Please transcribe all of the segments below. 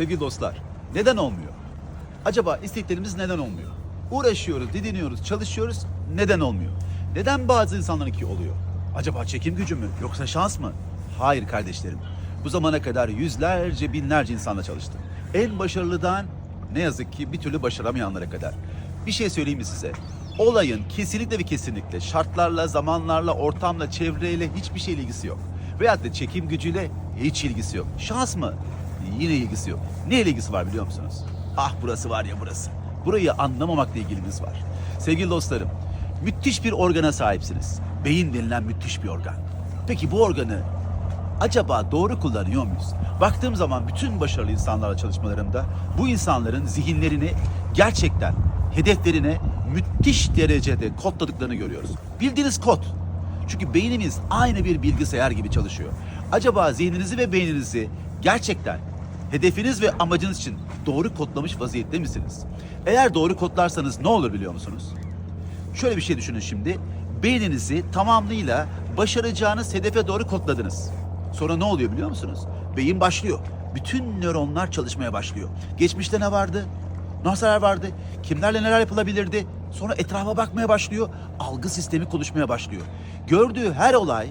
Sevgili dostlar, neden olmuyor? Acaba isteklerimiz neden olmuyor? Uğraşıyoruz, didiniyoruz, çalışıyoruz. Neden olmuyor? Neden bazı insanlarınki oluyor? Acaba çekim gücü mü yoksa şans mı? Hayır kardeşlerim. Bu zamana kadar yüzlerce, binlerce insanla çalıştım. En başarılıdan ne yazık ki bir türlü başaramayanlara kadar. Bir şey söyleyeyim mi size? Olayın kesinlikle ve kesinlikle şartlarla, zamanlarla, ortamla, çevreyle hiçbir şey ilgisi yok. Veyahut da çekim gücüyle hiç ilgisi yok. Şans mı? Yine ilgisi yok. Ne ilgisi var biliyor musunuz? Ah burası var ya burası. Burayı anlamamakla ilgimiz var. Sevgili dostlarım, müthiş bir organa sahipsiniz. Beyin denilen müthiş bir organ. Peki bu organı acaba doğru kullanıyor muyuz? Baktığım zaman bütün başarılı insanlarla çalışmalarımda bu insanların zihinlerini gerçekten hedeflerine müthiş derecede kodladıklarını görüyoruz. Bildiğiniz kod. Çünkü beynimiz aynı bir bilgisayar gibi çalışıyor. Acaba zihninizi ve beyninizi gerçekten hedefiniz ve amacınız için doğru kodlamış vaziyette misiniz? Eğer doğru kodlarsanız ne olur biliyor musunuz? Şöyle bir şey düşünün şimdi. Beyninizi tamamıyla başaracağınız hedefe doğru kodladınız. Sonra ne oluyor biliyor musunuz? Beyin başlıyor. Bütün nöronlar çalışmaya başlıyor. Geçmişte ne vardı? Nasıl vardı? Kimlerle neler yapılabilirdi? Sonra etrafa bakmaya başlıyor. Algı sistemi konuşmaya başlıyor. Gördüğü her olay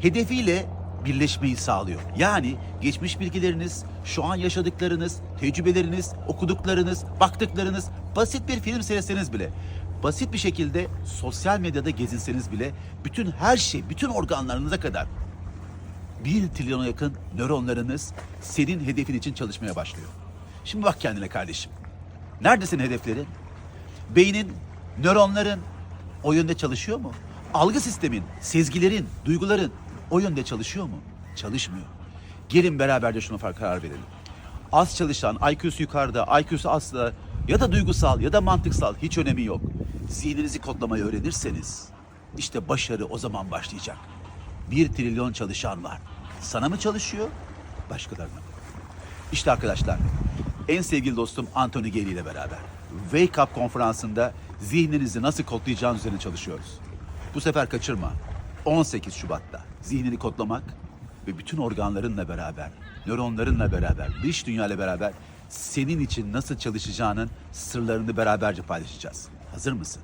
hedefiyle birleşmeyi sağlıyor. Yani geçmiş bilgileriniz, şu an yaşadıklarınız, tecrübeleriniz, okuduklarınız, baktıklarınız, basit bir film seyretseniz bile, basit bir şekilde sosyal medyada gezinseniz bile bütün her şey, bütün organlarınıza kadar bir trilyona yakın nöronlarınız senin hedefin için çalışmaya başlıyor. Şimdi bak kendine kardeşim. Neredesin hedeflerin? Beynin, nöronların o yönde çalışıyor mu? Algı sistemin, sezgilerin, duyguların o yönde çalışıyor mu? Çalışmıyor. Gelin beraber de şuna fark karar verelim. Az çalışan, IQ'su yukarıda, IQ'su asla ya da duygusal ya da mantıksal hiç önemi yok. Zihninizi kodlamayı öğrenirseniz işte başarı o zaman başlayacak. Bir trilyon çalışan var. Sana mı çalışıyor, başkalarına mı? İşte arkadaşlar, en sevgili dostum Anthony Geli ile beraber Wake Up konferansında zihninizi nasıl kodlayacağınız üzerine çalışıyoruz. Bu sefer kaçırma. 18 Şubat'ta zihnini kodlamak ve bütün organlarınla beraber, nöronlarınla beraber, dış dünya ile beraber senin için nasıl çalışacağının sırlarını beraberce paylaşacağız. Hazır mısın?